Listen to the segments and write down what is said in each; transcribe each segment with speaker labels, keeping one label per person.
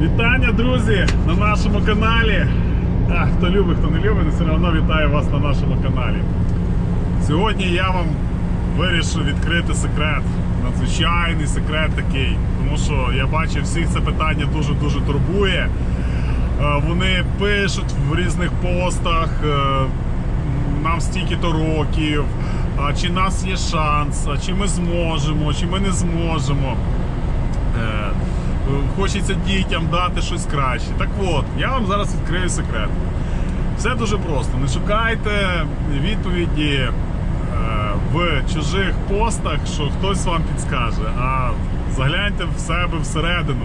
Speaker 1: Вітання, друзі, на нашому каналі. А, хто любить, хто не любить, але все одно вітаю вас на нашому каналі. Сьогодні я вам вирішив відкрити секрет. Надзвичайний секрет такий. Тому що я бачу, всіх це питання дуже-дуже турбує. Е, Вони пишуть в різних постах. е, Нам стільки-то років, а чи нас є шанс, а чи ми зможемо, чи ми не зможемо. Хочеться дітям дати щось краще. Так от, я вам зараз відкрию секрет. Все дуже просто. Не шукайте відповіді е, в чужих постах, що хтось вам підскаже, а загляньте в себе всередину.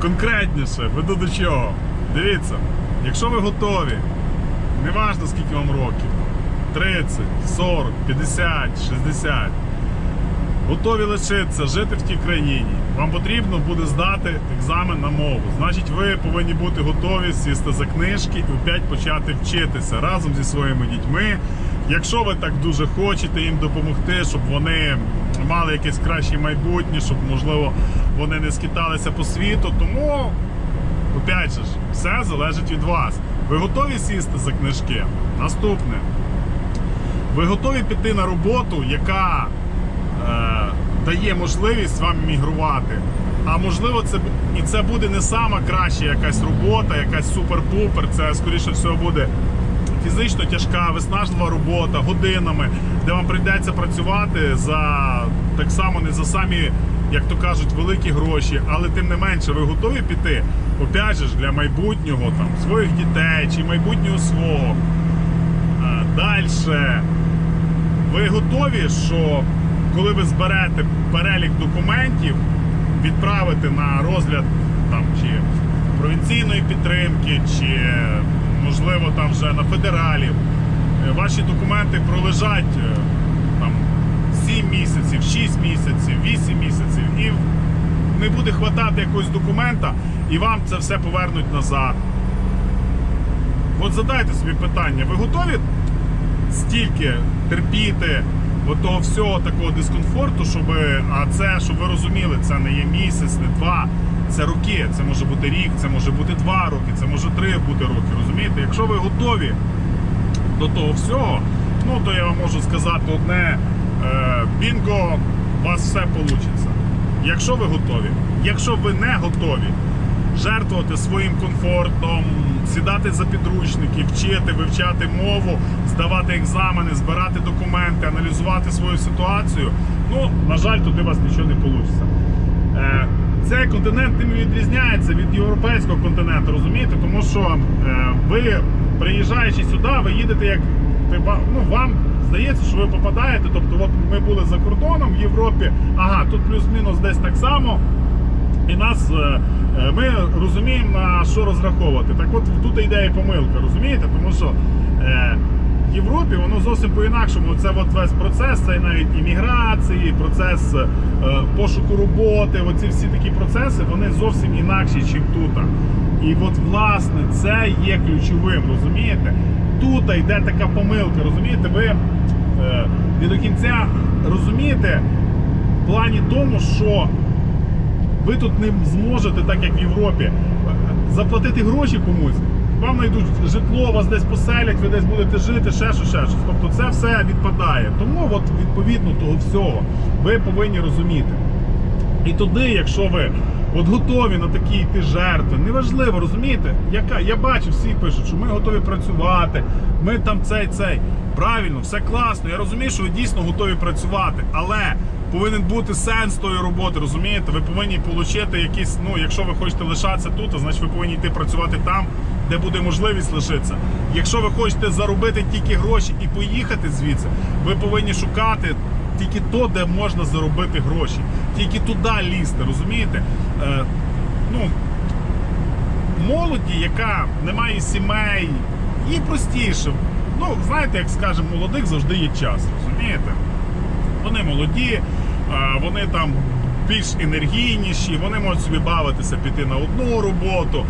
Speaker 1: Конкретніше, веду до чого. Дивіться, якщо ви готові, неважно скільки вам років, 30, 40, 50, 60, готові лишитися, жити в тій країні, вам потрібно буде здати екзамен на мову. Значить, ви повинні бути готові сісти за книжки і опять почати вчитися разом зі своїми дітьми. Якщо ви так дуже хочете їм допомогти, щоб вони мали якесь краще майбутнє, щоб можливо вони не скиталися по світу, тому опять же все залежить від вас. Ви готові сісти за книжки? Наступне. Ви готові піти на роботу, яка дає можливість вам мігрувати. А можливо, це і це буде не сама краща якась робота, якась супер-пупер. Це скоріше всього буде фізично тяжка, виснажлива робота годинами, де вам прийдеться працювати за так само не за самі, як то кажуть, великі гроші, але тим не менше, ви готові піти опять же для майбутнього там своїх дітей чи майбутнього свого. Далі. Ви готові, що коли ви зберете перелік документів, відправити на розгляд там чи провінційної підтримки, чи можливо там вже на федералів, е, ваші документи пролежать е, там 7 місяців, 6 місяців, 8 місяців, і не буде хватати якогось документа, і вам це все повернуть назад. От задайте собі питання, ви готові стільки терпіти того всього такого дискомфорту, щоб. А це, щоб ви розуміли, це не є місяць, не два, це роки. Це може бути рік, це може бути два роки, це може три бути роки. Розумієте? Якщо ви готові до того всього, ну то я вам можу сказати одне: е, бінго, у вас все вийде. Якщо ви готові, якщо ви не готові жертвувати своїм комфортом, сідати за підручники, вчити, вивчати мову, здавати екзамени, збирати документи, аналізувати свою ситуацію. Ну, на жаль, туди у вас нічого не вийде. Цей континент тим відрізняється від європейського континенту, розумієте? Тому що е, ви, приїжджаючи сюди, ви їдете як ну, вам здається, що ви попадаєте. Тобто, от ми були за кордоном в Європі, ага, тут плюс-мінус десь так само. І нас е, ми розуміємо на що розраховувати. Так от тут йде і помилка, розумієте? Тому що е, в Європі воно зовсім по-інакшому. Це от весь процес, це навіть імміграції, процес е, пошуку роботи. Оці всі такі процеси вони зовсім інакші, ніж тут. І от власне це є ключовим, розумієте? Тут йде така помилка, розумієте? Ви е, не до кінця розумієте в плані тому, що ви тут не зможете, так як в Європі, заплатити гроші комусь. Вам знайдуть житло, вас десь поселять, ви десь будете жити, ще щось, ще щось. Тобто це все відпадає. Тому от, відповідно того всього ви повинні розуміти. І туди, якщо ви от готові на такі йти жертви, неважливо, розумієте? Яка я бачу, всі пишуть, що ми готові працювати, ми там цей цей. Правильно, все класно. Я розумію, що ви дійсно готові працювати, але повинен бути сенс тої роботи. Розумієте? Ви повинні отримати якісь. Ну, якщо ви хочете лишатися тут, то значить ви повинні йти працювати там, де буде можливість лишитися. Якщо ви хочете заробити тільки гроші і поїхати звідси, ви повинні шукати тільки то, де можна заробити гроші. Тільки туди лізти, розумієте? Е, ну, молоді, яка не має сімей, їй простіше. Ну, знаєте, як скажемо, молодих завжди є час, розумієте? Вони молоді, вони там більш енергійніші, вони можуть собі бавитися, піти на одну роботу,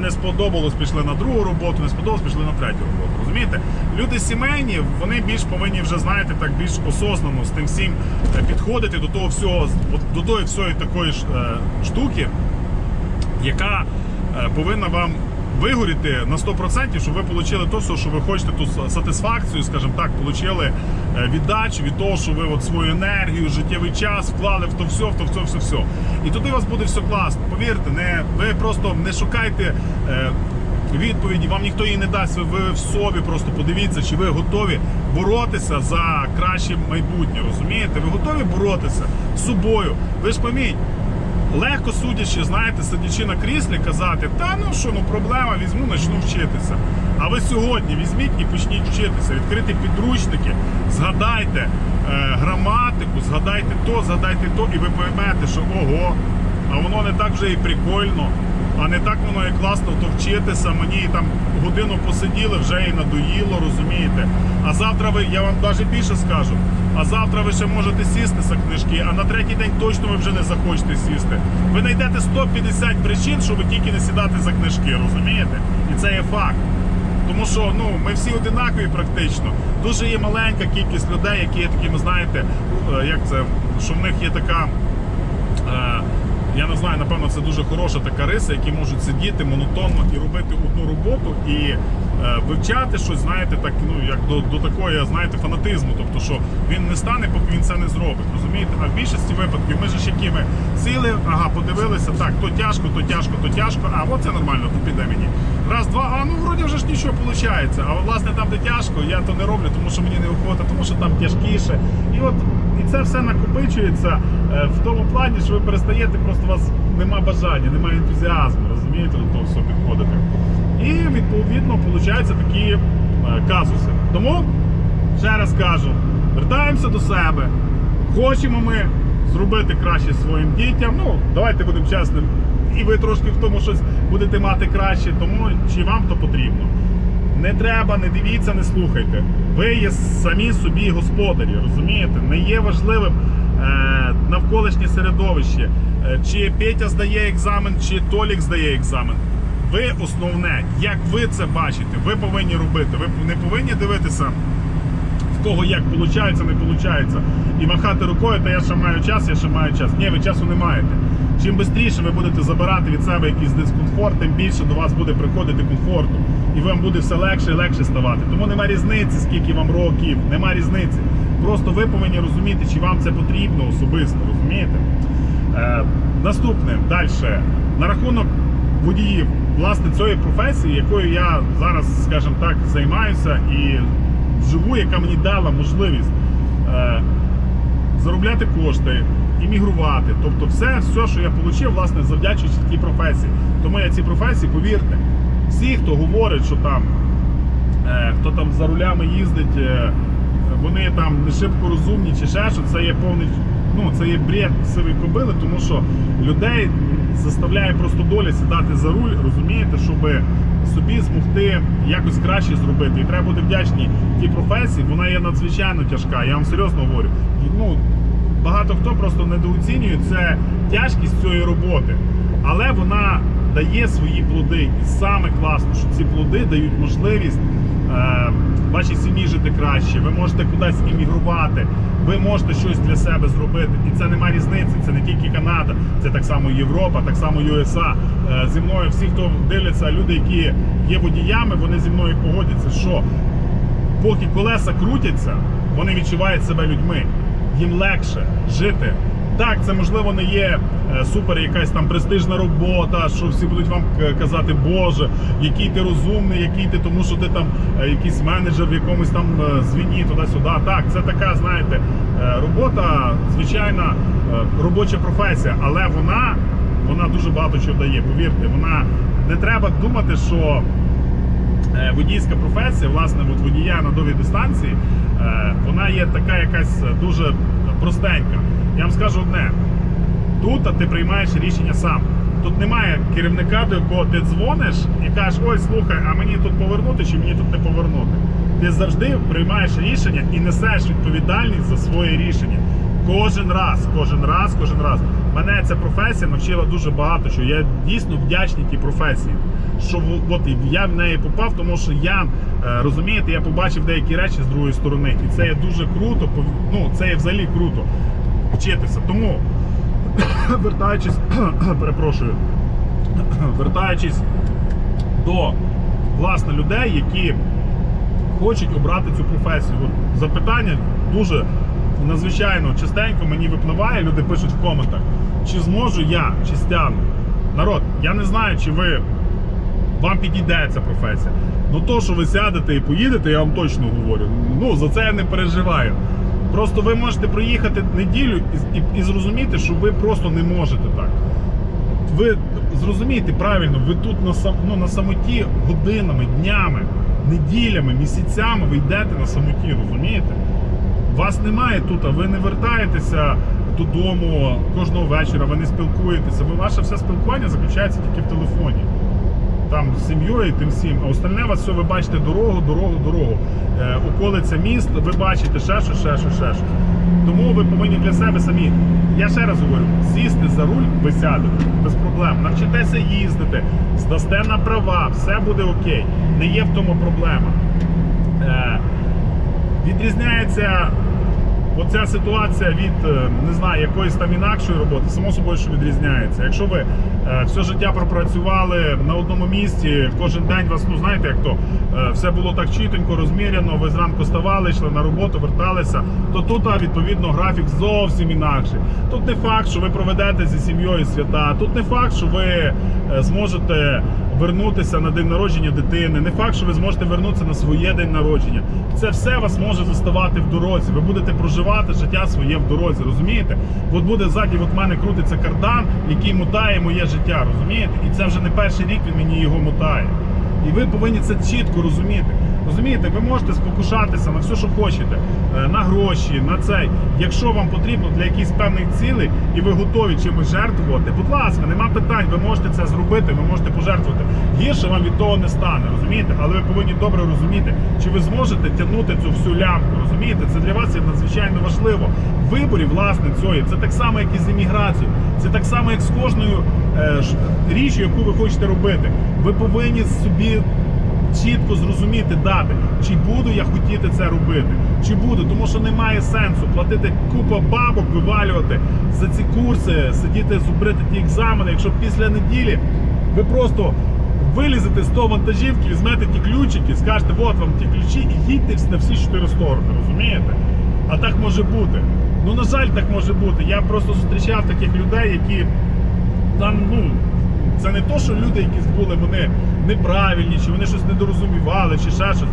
Speaker 1: не сподобалось, пішли на другу роботу, не сподобалось, пішли на третю роботу. Розумієте? Люди сімейні, вони більш повинні вже, знаєте, так більш осознано з тим всім е, підходити до того всього, до тої всієї такої ж е, штуки. яка е, повинна вам вигоріти на 100%, щоб ви отримали то, що ви хочете, ту сатисфакцію, скажімо так, отримали віддачу від того, що ви от свою енергію, життєвий час вклали в то все, в то все, все, все. І тоді у вас буде все класно. Повірте, не, ви просто не шукайте. е, Відповіді вам ніхто її не дасть. Ви в собі просто подивіться, чи ви готові боротися за краще майбутнє. Розумієте? Ви готові боротися з собою. Ви ж поміть, легко судячи, знаєте, сидячи на кріслі, казати, та ну що, ну проблема, візьму, почну вчитися. А ви сьогодні візьміть і почніть вчитися, відкрити підручники, згадайте е, граматику, згадайте то, згадайте то, і ви поймете, що ого, а воно не так вже і прикольно. А не так воно і класно то вчитися. Мені там годину посиділи, вже і надоїло, розумієте. А завтра ви, я вам навіть більше скажу. А завтра ви ще можете сісти за книжки, а на третій день точно ви вже не захочете сісти. Ви знайдете 150 причин, щоб тільки не сідати за книжки, розумієте? І це є факт. Тому що ну ми всі одинакові практично. Дуже є маленька кількість людей, які є такими, знаєте, е, як це, що в них є така. Е, я не знаю, напевно, це дуже хороша така риса, які можуть сидіти монотонно і робити одну роботу і вивчати щось, знаєте, так ну як до, до такої, знаєте, фанатизму. Тобто, що він не стане, поки він це не зробить. Розумієте? А в більшості випадків ми ж які ми сіли, ага, подивилися, так, то тяжко, то тяжко, то тяжко. А от це нормально, то піде мені. Раз, два, а ну вроді вже ж нічого виходить. А власне там, де тяжко, я то не роблю, тому що мені не охота, тому що там тяжкіше. І от і це все накопичується е, в тому плані, що ви перестаєте, просто у вас нема бажання, немає ентузіазму, розумієте, до того все підходити. І відповідно виходять такі е, казуси. Тому ще раз кажу, вертаємося до себе. Хочемо ми зробити краще своїм дітям. Ну, давайте будемо чесним. І ви трошки в тому щось будете мати краще, тому чи вам то потрібно. Не треба, не дивіться, не слухайте. Ви є самі собі господарі, розумієте? Не є важливим е, навколишнє середовище. Е, чи Петя здає екзамен, чи Толік здає екзамен. Ви основне, як ви це бачите, ви повинні робити. Ви не повинні дивитися в кого як виходить, не виходить. І махати рукою, та я ще маю час, я ще маю час. Ні, ви часу не маєте. Чим швидше ви будете забирати від себе якийсь дискомфорт, тим більше до вас буде приходити комфорту. І вам буде все легше і легше ставати. Тому нема різниці, скільки вам років, нема різниці. Просто ви повинні розуміти, чи вам це потрібно особисто, розумієте? Е, наступне, далі. На рахунок водіїв, власне, цієї професії, якою я зараз, скажімо так, займаюся і живу, яка мені дала можливість е, заробляти кошти, іммігрувати. Тобто все, все, що я отримав, власне, завдячуючи цій професії. Тому я цій професії, повірте, всі, хто говорить, що там, е, хто там за рулями їздить, е, вони там не шибко розумні чи ще що, це є повний. Ну, це є бред сивої кобили, тому що людей заставляє просто доля сідати за руль, розумієте, щоб собі змогти якось краще зробити. І треба бути вдячні тій професії, вона є надзвичайно тяжка. Я вам серйозно говорю. Ну, багато хто просто недооцінює це тяжкість цієї роботи, але вона дає свої плоди. І саме класно, що ці плоди дають можливість е, вашій сім'ї жити краще. Ви можете кудись іммігрувати, ви можете щось для себе зробити. І це немає різниці. Це не тільки Канада, це так само Європа, так само USA. Е, зі мною всі, хто дивляться, люди, які є водіями, вони зі мною погодяться, що поки колеса крутяться, вони відчувають себе людьми. Їм легше жити. Так, це можливо не є супер якась там престижна робота, що всі будуть вам казати, Боже, який ти розумний, який ти, тому що ти там е, якийсь менеджер в якомусь там е, звіні туди-сюди. Так, це така, знаєте, е, робота, звичайна е, робоча професія, але вона, вона дуже багато чого дає. Повірте, вона не треба думати, що е, водійська професія, власне, от водія на довгій дистанції, е, вона є така якась дуже простенька. Я вам скажу одне: тут ти приймаєш рішення сам. Тут немає керівника, до якого ти дзвониш і кажеш, ой, слухай, а мені тут повернути чи мені тут не повернути. Ти завжди приймаєш рішення і несеш відповідальність за своє рішення. Кожен раз, кожен раз, кожен раз. Мене ця професія навчила дуже багато, що я дійсно вдячний тій професії. Що от я в неї попав, тому що я е, розумієте, я побачив деякі речі з другої сторони, і це є дуже круто. Ну це є взагалі круто вчитися. Тому вертаючись, перепрошую. вертаючись до власне людей, які хочуть обрати цю професію. Запитання дуже надзвичайно частенько мені випливає, люди пишуть в коментах, чи зможу я, чи стягну. Народ, я не знаю, чи ви вам підійде ця професія. Ну то, що ви сядете і поїдете, я вам точно говорю. Ну за це я не переживаю. Просто ви можете проїхати неділю і, і, і зрозуміти, що ви просто не можете так. Ви зрозумієте правильно, ви тут на, сам, ну, на самоті годинами, днями, неділями, місяцями ви йдете на самоті, розумієте? Вас немає тут, а ви не вертаєтеся додому кожного вечора, ви не спілкуєтеся. Ви, ваше все спілкування заключається тільки в телефоні. Там з сім'єю тим всім. А остальне вас все ви бачите дорогу, дорогу, дорогу. Е, околиця міст, ви бачите ще щось, ще щось, ще щось. Тому ви повинні для себе самі. Я ще раз говорю, сісти за руль, ви сядете без проблем. Навчитеся їздити, здасте на права, все буде окей. Не є в тому проблема. Е, відрізняється оця ситуація від е, не знаю якоїсь там інакшої роботи, само собою, що відрізняється. Якщо ви е, все життя пропрацювали на одному місці, кожен день вас, ну знаєте, як то е, все було так чітенько, розміряно, ви зранку ставали, йшли на роботу, верталися, то тут відповідно графік зовсім інакший. Тут не факт, що ви проведете зі сім'єю свята, тут не факт, що ви зможете вернутися на день народження дитини. Не факт, що ви зможете вернутися на своє день народження. Це все вас може заставати в дорозі. Ви будете проживати життя своє в дорозі. Розумієте? От буде ззаді от мене крутиться кардан, який мотає моє життя. Розумієте? І це вже не перший рік він мені його мотає. І ви повинні це чітко розуміти. Розумієте, ви можете спокушатися на все, що хочете, е, на гроші, на цей. Якщо вам потрібно для якихось певних цілей і ви готові чимось жертвувати, будь ласка, нема питань, ви можете це зробити, ви можете пожертвувати. Гірше вам від того не стане, розумієте? Але ви повинні добре розуміти, чи ви зможете тягнути цю всю лямку. Розумієте, це для вас є надзвичайно важливо. Виборі власне цієї. Це так само, як і з імміграцією. Це так само, як з кожною е, річчю, яку ви хочете робити. Ви повинні собі чітко зрозуміти дати, чи буду я хотіти це робити, чи буду, тому що немає сенсу платити купа бабок, вивалювати за ці курси, сидіти зубрити ті екзамени, якщо після неділі ви просто вилізете з того вантажівки, візьмете ті ключики, скажете, от вам ті ключі, і їдьте на всі чотири сторони, розумієте? А так може бути. Ну, на жаль, так може бути. Я просто зустрічав таких людей, які там, ну, це не то, що люди, які були, вони неправильні, чи вони щось недорозумівали, чи ще щось.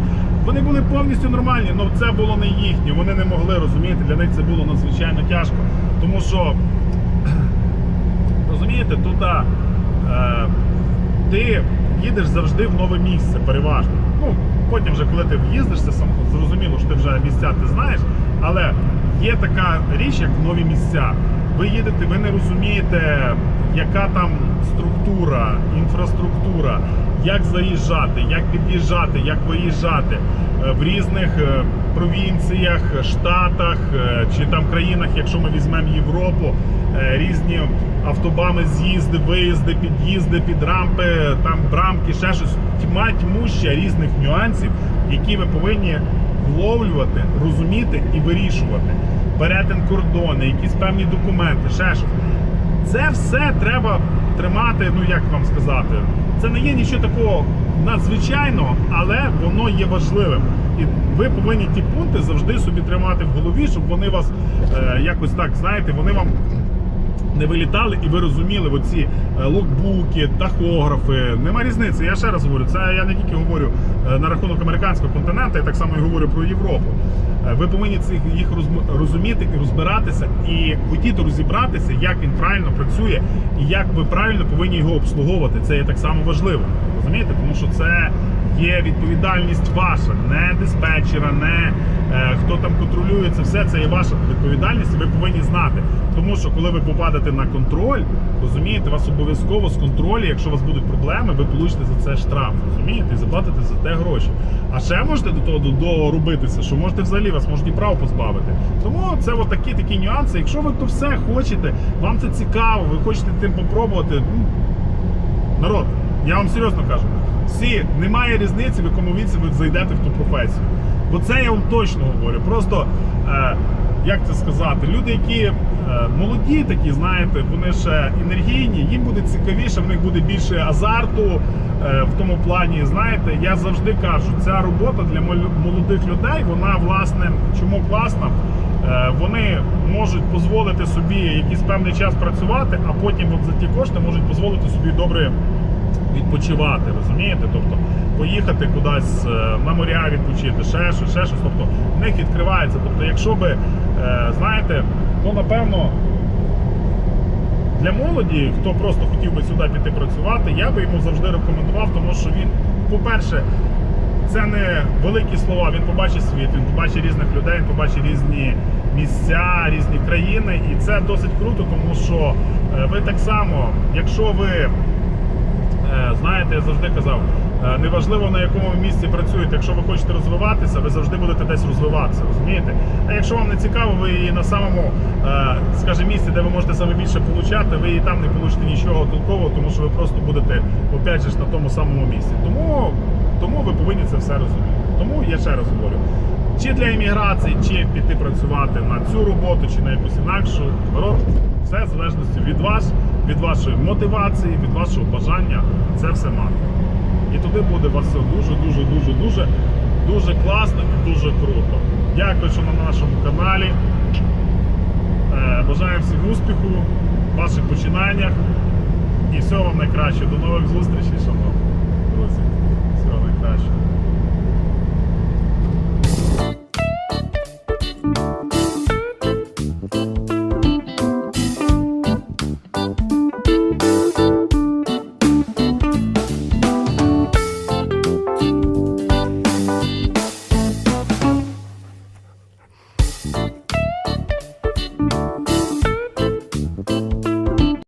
Speaker 1: Вони були повністю нормальні, але це було не їхнє. Вони не могли розуміти. Для них це було надзвичайно тяжко. Тому що, розумієте, тут е, ти їдеш завжди в нове місце, переважно. Ну, потім вже, коли ти в'їздишся, зрозуміло, що ти вже місця ти знаєш, але є така річ, як нові місця. Ви їдете, ви не розумієте, яка там структура, інфраструктура, як заїжджати, як під'їжджати, як виїжджати Е, в різних е, провінціях, штатах е, чи там країнах, якщо ми візьмемо Європу, різні автобами, з'їзди, виїзди, під'їзди, підрампи, там брамки, ще щось. Тьма тьмуща різних нюансів, які ви повинні вловлювати, розуміти і вирішувати. Перетин кордони, якісь певні документи, ще щось. Це все треба тримати, ну як вам сказати, це не є нічого такого надзвичайного, але воно є важливим. І ви повинні ті пункти завжди собі тримати в голові, щоб вони вас е, якось так, знаєте, вони вам не вилітали і ви розуміли оці е, локбуки, тахографи. Нема різниці. Я ще раз говорю, це я не тільки говорю е, на рахунок американського континенту, я так само і говорю про Європу. Е, Ви повинні цих їх розуміти і розбиратися, і хотіти розібратися, як він правильно працює і як ви правильно повинні його обслуговувати. Це є так само важливо. Розумієте? Тому що це є відповідальність ваша, не диспетчера, не е, хто там контролює це все. Це є ваша відповідальність, і ви повинні знати. Тому що коли ви попадете на контроль, розумієте, вас обов'язково з контролю, якщо у вас будуть проблеми, ви получите за це штраф. Розумієте, і заплатите за те гроші. А ще можете до того доробитися, що можете взагалі вас можуть і прав позбавити. Тому це от такі такі нюанси. Якщо ви то все хочете, вам це цікаво, ви хочете тим попробувати. ну, Народ, я вам серйозно кажу, всі немає різниці, в якому віці ви зайдете в ту професію. Бо це я вам точно говорю. Просто е, як це сказати, люди, які е, молоді, такі, знаєте, вони ще енергійні, їм буде цікавіше, в них буде більше азарту е, в тому плані. Знаєте, я завжди кажу, ця робота для мол- молодих людей, вона власне чому класна. Е, Вони можуть дозволити собі якийсь певний час працювати, а потім от за ті кошти можуть дозволити собі добре відпочивати, розумієте? Тобто поїхати кудись е, меморіал відпочити, ще щось, ще щось. Тобто в них відкривається. Тобто, якщо би, е, знаєте, ну напевно. Для молоді, хто просто хотів би сюди піти працювати, я би йому завжди рекомендував, тому що він, по-перше, це не великі слова. Він побачить світ, він побачить різних людей, він побачить різні місця, різні країни. І це досить круто, тому що е, ви так само, якщо ви знаєте, я завжди казав, е, неважливо на якому місці працюєте, якщо ви хочете розвиватися, ви завжди будете десь розвиватися, розумієте? А якщо вам не цікаво, ви і на самому, е, скажімо, місці, де ви можете саме більше получати, ви і там не получите нічого толкового, тому що ви просто будете опять же на тому самому місці. Тому, тому ви повинні це все розуміти. Тому я ще раз говорю. Чи для імміграції, чи піти працювати на цю роботу, чи на якусь інакшу, все залежності від вас, від вашої мотивації, від вашого бажання це все мати. І туди буде вас все дуже, дуже, дуже, дуже, класно і дуже круто. Дякую, що на нашому каналі. Е, Бажаю всім успіху в ваших починаннях. І всього вам найкращого. До нових зустрічей, шановні друзі. Всього найкращого.